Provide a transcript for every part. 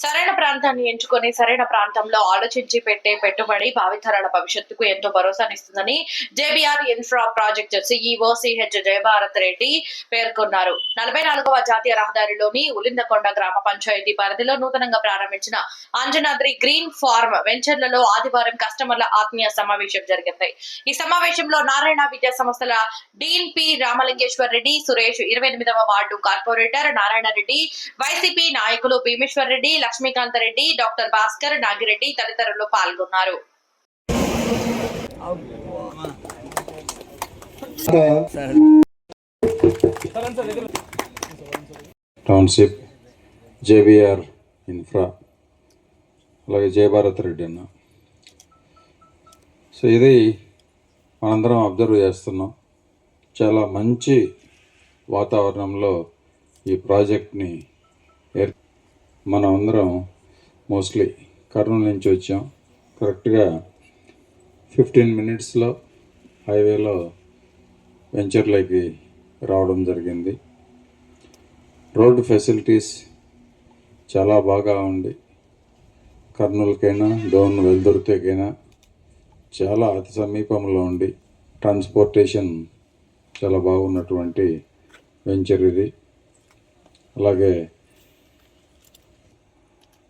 సరైన ప్రాంతాన్ని ఎంచుకొని సరైన ప్రాంతంలో ఆలోచించి పెట్టే పెట్టుబడి భావితరాల భవిష్యత్తుకు ఎంతో భరోసానిస్తుందని JBR infra project CEO CH Jayabharat Reddy పేర్కొన్నారు. నలభై నాలుగవ జాతీయ రహదారిలోని ఉలిందకొండ గ్రామ పంచాయతీ పరిధిలో నూతనంగా ప్రారంభించిన అంజనాద్రి గ్రీన్ ఫార్మ్ వెంచర్లలో ఆదివారం కస్టమర్ల ఆత్మీయ సమావేశం జరిగింది. ఈ సమావేశంలో నారాయణ విద్యా సంస్థల డీన్ పి రామలింగేశ్వర్ రెడ్డి సురేష్ ఇరవై ఎనిమిదవ ward corporator Narayana Reddy YCP నాయకులు భీమేశ్వర్ రెడ్డి లక్ష్మీకాంత రెడ్డి డాక్టర్ భాస్కర్ నాగిరెడ్డి తదితరులు పాల్గొన్నారు. టౌన్షిప్ జేబీఆర్ ఇన్ఫ్రా అలాగే జయభారత్ రెడ్డి అన్న. సో ఇది మనందరం అబ్జర్వ్ చేస్తున్నాం. చాలా మంచి వాతావరణంలో ఈ ప్రాజెక్ట్ని ఏర్ మనం అందరం మోస్ట్లీ కర్నూలు నుంచి వచ్చాం. కరెక్ట్గా ఫిఫ్టీన్ మినిట్స్లో హైవేలో వెంచర్లోకి రావడం జరిగింది. రోడ్డు ఫెసిలిటీస్ చాలా బాగా ఉంది కర్నూలుకైనా డౌన్ వెల్దుర్తికైనా చాలా అతి సమీపంలో ఉండి ట్రాన్స్పోర్టేషన్ చాలా బాగున్నటువంటి వెంచర్ ఇది. అలాగే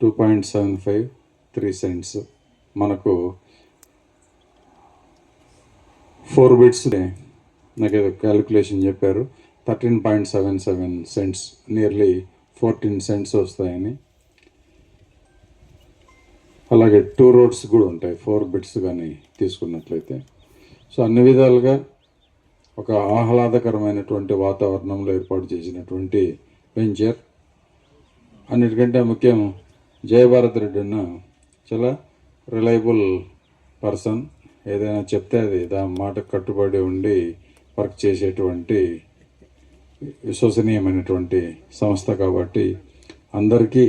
two point seven five three cents మనకు ఫోర్ బిట్స్ నాకు ఏదో క్యాలిక్యులేషన్ చెప్పారు. Thirteen point seven seven cents nearly fourteen cents వస్తాయని. అలాగే టూ రోడ్స్ కూడా ఉంటాయి ఫోర్ బిట్స్ కానీ తీసుకున్నట్లయితే. సో అన్ని విధాలుగా ఒక ఆహ్లాదకరమైనటువంటి వాతావరణంలో ఏర్పాటు చేసినటువంటి వెంచర్ అన్నిటికంటే ముఖ్యం జయభారత్ రెడ్డి అన్న చాలా రిలయబుల్ పర్సన్ ఏదైనా చెప్తే అది దాని మాట కట్టుబడి ఉండి వర్క్ చేసేటువంటి విశ్వసనీయమైనటువంటి సంస్థ కాబట్టి అందరికీ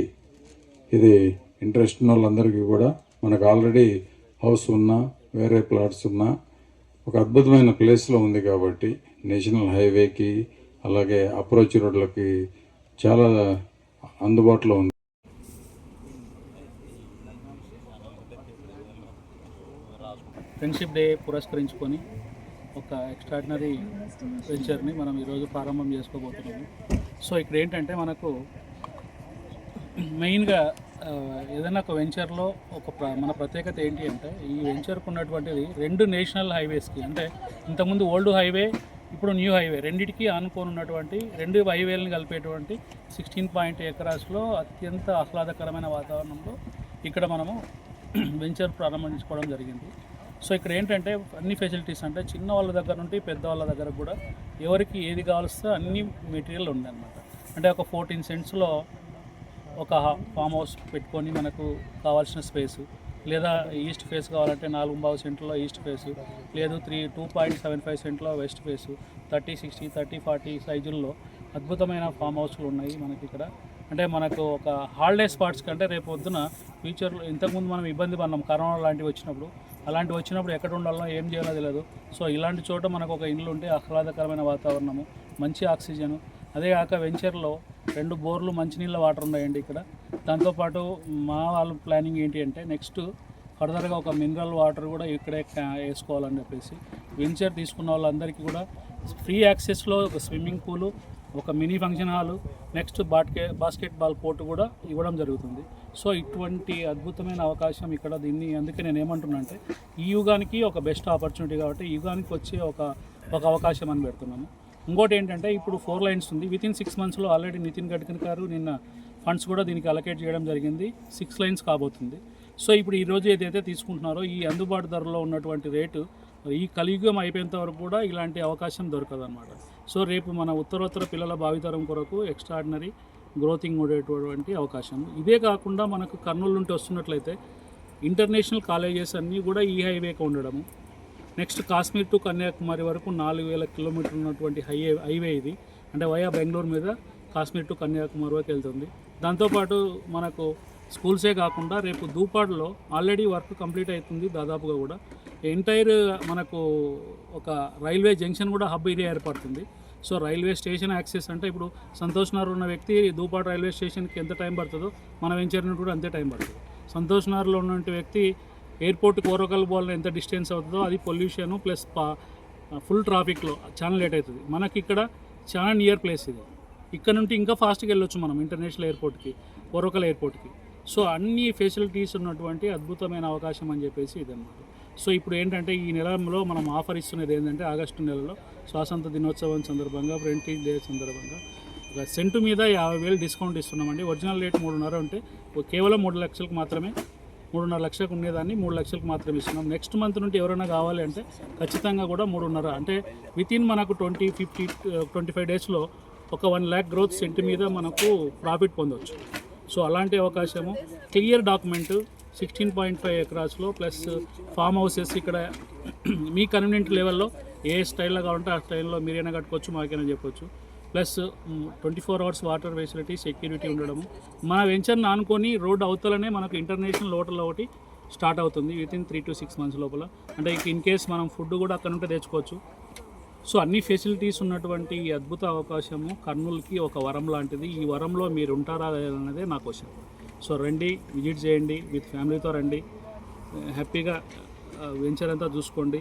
ఇది ఇంట్రెస్ట్ ఉన్న వాళ్ళందరికీ కూడా మనకు ఆల్రెడీ హౌస్ ఉన్నా వేరే ప్లాట్స్ ఉన్నా ఒక అద్భుతమైన ప్లేస్లో ఉంది కాబట్టి నేషనల్ హైవేకి అలాగే అప్రోచ్ రోడ్లకి చాలా అందుబాటులో ఉంది ఫ్రెండ్షిప్ డే పురస్కరించుకొని ఒక ఎక్స్ట్రాడినరీ వెంచర్ని మనం ఈరోజు ప్రారంభం చేసుకోబోతున్నాము. సో ఇక్కడ ఏంటంటే మనకు మెయిన్గా ఏదైనా ఒక వెంచర్లో ఒక ప్ర- మన ప్రత్యేకత ఏంటి అంటే ఈ వెంచర్కు ఉన్నటువంటిది రెండు నేషనల్ హైవేస్కి అంటే ఇంతకుముందు ఓల్డ్ హైవే ఇప్పుడు న్యూ హైవే రెండింటికి ఆనుకొని ఉన్నటువంటి రెండు హైవేలను కలిపేటువంటి సిక్స్టీన్ పాయింట్ ఎకరాస్లో అత్యంత ఆహ్లాదకరమైన వాతావరణంలో ఇక్కడ మనము వెంచర్ ప్రారంభించుకోవడం జరిగింది. సో ఇక్కడ ఏంటంటే అన్ని ఫెసిలిటీస్ అంటే చిన్న వాళ్ళ దగ్గర నుండి పెద్ద వాళ్ళ దగ్గర కూడా ఎవరికి ఏది కావాల్స్తే అన్ని మెటీరియల్ ఉంది అనమాట అంటే ఒక ఫోర్టీన్ సెంట్స్లో ఒక ఫామ్ హౌస్ పెట్టుకొని మనకు కావాల్సిన స్పేసు లేదా ఈస్ట్ ఫేస్ కావాలంటే నాలుగు బావు సెంట్లో ఈస్ట్ ఫేసు లేదు three two point seven five సెంట్లో west face thirty sixty thirty forty సైజుల్లో అద్భుతమైన ఫామ్ హౌస్లు ఉన్నాయి మనకి ఇక్కడ. అంటే మనకు ఒక హాలిడే స్పాట్స్ కంటే రేపు పొద్దున ఫ్యూచర్లో ఇంతకుముందు మనం ఇబ్బంది పడినాం కరోనా లాంటివి వచ్చినప్పుడు అలాంటి వచ్చినప్పుడు ఎక్కడ ఉండాలో ఏం చేయాలో తెలియదు. సో ఇలాంటి చోట మనకు ఒక ఇల్లు ఉంటే ఆహ్లాదకరమైన వాతావరణము మంచి ఆక్సిజను. అదే కాక వెంచర్లో రెండు బోర్లు మంచినీళ్ళ వాటర్ ఉన్నాయండి ఇక్కడ. దాంతోపాటు మా వాళ్ళ ప్లానింగ్ ఏంటి అంటే నెక్స్ట్ ఫర్దర్గా ఒక మినరల్ వాటర్ కూడా ఇక్కడే వేసుకోవాలని చెప్పేసి. వెంచర్ తీసుకున్న వాళ్ళందరికీ కూడా ఫ్రీ యాక్సెస్లో ఒక స్విమ్మింగ్ పూలు ఒక మినీ ఫంక్షన్ హాలు నెక్స్ట్ బాట్కే బాస్కెట్బాల్ కోర్టు కూడా ఇవ్వడం జరుగుతుంది. సో ఇటువంటి అద్భుతమైన అవకాశం ఇక్కడ దీన్ని అందుకే నేను ఏమంటున్నా అంటే ఈ యుగానికి ఒక బెస్ట్ ఆపర్చునిటీ కాబట్టి ఈ యుగానికి వచ్చే ఒక ఒక అవకాశం అని పెడుతున్నాను. ఇంకోటి ఏంటంటే ఇప్పుడు ఫోర్ లైన్స్ ఉంది. విత్ ఇన్ సిక్స్ మంత్స్లో ఆల్రెడీ నితిన్ గడ్కరీ గారు నిన్న ఫండ్స్ కూడా దీనికి అలకేట్ చేయడం జరిగింది. సిక్స్ లైన్స్ కాబోతుంది. సో ఇప్పుడు ఈ రోజు ఏదైతే తీసుకుంటున్నారో ఈ అందుబాటు ధరలో ఉన్నటువంటి రేటు ఈ కలియుగం అయిపోయేంత వరకు కూడా ఇలాంటి అవకాశం దొరకదు అనమాట సో రేపు మన ఉత్తరోత్తర పిల్లల భావితరం కొరకు ఎక్స్ట్రాడినరీ గ్రోతింగ్ ఉండేటటువంటి అవకాశం. ఇదే కాకుండా మనకు కర్నూలు నుండి వస్తున్నట్లయితే ఇంటర్నేషనల్ కాలేజెస్ అన్నీ కూడా ఈ హైవేకి ఉండడము. నెక్స్ట్ కాశ్మీర్ టు కన్యాకుమారి వరకు నాలుగు వేల కిలోమీటర్లు ఉన్నటువంటి హైవే హైవే ఇది. అంటే వయా బెంగళూరు మీద కాశ్మీర్ టు కన్యాకుమారి వరకు వెళ్తుంది. దాంతోపాటు మనకు స్కూల్సే కాకుండా రేపు దూపాడులో ఆల్రెడీ వర్క్ కంప్లీట్ అవుతుంది దాదాపుగా కూడా. ఎంటైర్ మనకు ఒక రైల్వే జంక్షన్ కూడా హబ్ ఏరియా ఏర్పడుతుంది. సో రైల్వే స్టేషన్ యాక్సెస్ అంటే ఇప్పుడు సంతోష్ నగర్ ఉన్న వ్యక్తి దూపాటు రైల్వే స్టేషన్కి ఎంత టైం పడుతుందో మన వెంచర్ నుండి కూడా అంతే టైం పడుతుంది. సంతోష్ నగర్లో ఉన్నటువంటి వ్యక్తి ఎయిర్పోర్ట్ కోరకల్ పోవాలని ఎంత డిస్టెన్స్ అవుతుందో అది పొల్యూషన్ ప్లస్ ఫుల్ ట్రాఫిక్లో చాలా లేట్ అవుతుంది. మనకి ఇక్కడ చాలా నియర్ ప్లేస్ ఇది. ఇక్కడ నుండి ఇంకా ఫాస్ట్గా వెళ్ళొచ్చు మనం ఇంటర్నేషనల్ ఎయిర్పోర్ట్కి కోరకల్ ఎయిర్పోర్ట్కి. సో అన్ని ఫెసిలిటీస్ ఉన్నటువంటి అద్భుతమైన అవకాశం అని చెప్పేసి ఇదన్నమాట సో ఇప్పుడు ఏంటంటే ఈ నెలలో మనం ఆఫర్ ఇస్తున్నది ఏంటంటే ఆగస్టు నెలలో స్వాతంత్ర దినోత్సవం సందర్భంగా ప్రింటింగ్ డే సందర్భంగా. ఒక సెంటు మీద యాభై వేలు డిస్కౌంట్ ఇస్తున్నామండి. ఒరిజినల్ రేట్ మూడున్నర ఉంటే కేవలం మూడు లక్షలకు మాత్రమే మూడున్నర లక్షలకు ఉండేదాన్ని మూడు లక్షలకు మాత్రమే ఇస్తున్నాం. నెక్స్ట్ మంత్ నుండి ఎవరైనా కావాలి అంటే ఖచ్చితంగా కూడా మూడున్నర. అంటే వితిన్ మనకు ట్వంటీ ఫిఫ్టీ ట్వంటీ ఫైవ్ డేస్లో ఒక వన్ ల్యాక్ గ్రోత్ సెంట్ మీద మనకు ప్రాఫిట్ పొందవచ్చు సో అలాంటి అవకాశము. Clear document sixteen point five ఎకరాస్లో plus farm houses ఇక్కడ మీ కన్వీనియంట్ లెవెల్లో ఏ స్టైల్లో కావాలంటే ఆ స్టైల్లో మీరైనా కట్టుకోవచ్చు మాకైనా చెప్పొచ్చు. Plus twenty four hours water facility security ఉండడము. మన వెంచర్ని ఆనుకొని రోడ్ అవతలనే మనకు ఇంటర్నేషనల్ హోటల్ ఒకటి స్టార్ట్ అవుతుంది within three to six months లోపల. అంటే ఇన్ కేస్ మనం ఫుడ్ కూడా అక్కడ నుండి తెచ్చుకోవచ్చు. సో అన్ని ఫెసిలిటీస్ ఉన్నటువంటి ఈ అద్భుత అవకాశము కర్నూలుకి ఒక వరం లాంటిది. ఈ వరంలో మీరు ఉంటారా అనేది నా క్వశ్చన్ సో రండి విజిట్ చేయండి విత్ ఫ్యామిలీతో రండి. హ్యాపీగా వెంచర్ అంతా చూసుకోండి.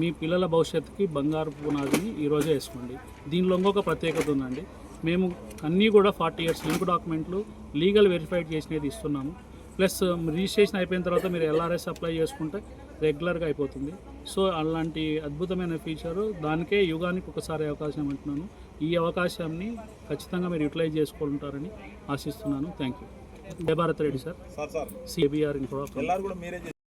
మీ పిల్లల భవిష్యత్తుకి బంగారు పునాదిని ఈరోజే వేసుకోండి. దీనిలో ఇంకొక ప్రత్యేకత ఉందండి. మేము అన్నీ కూడా ఫార్టీ ఇయర్స్ లింక్ డాక్యుమెంట్లు లీగల్ వెరిఫైడ్ చేసినది ఇస్తున్నాము. ప్లస్ రిజిస్ట్రేషన్ అయిపోయిన తర్వాత మీరు ఎల్ఆర్ఎస్ అప్లై చేసుకుంటే రెగ్యులర్గా అయిపోతుంది. సో అలాంటి అద్భుతమైన ఫీచరు దానికే యుగానికి ఒకసారి అవకాశం అంటున్నాను. ఈ అవకాశాన్ని ఖచ్చితంగా మీరు యూటిలైజ్ చేసుకుంటారని ఆశిస్తున్నాను. Thank you Jaya Bharat Reddy sir. CBR కూడా మీరే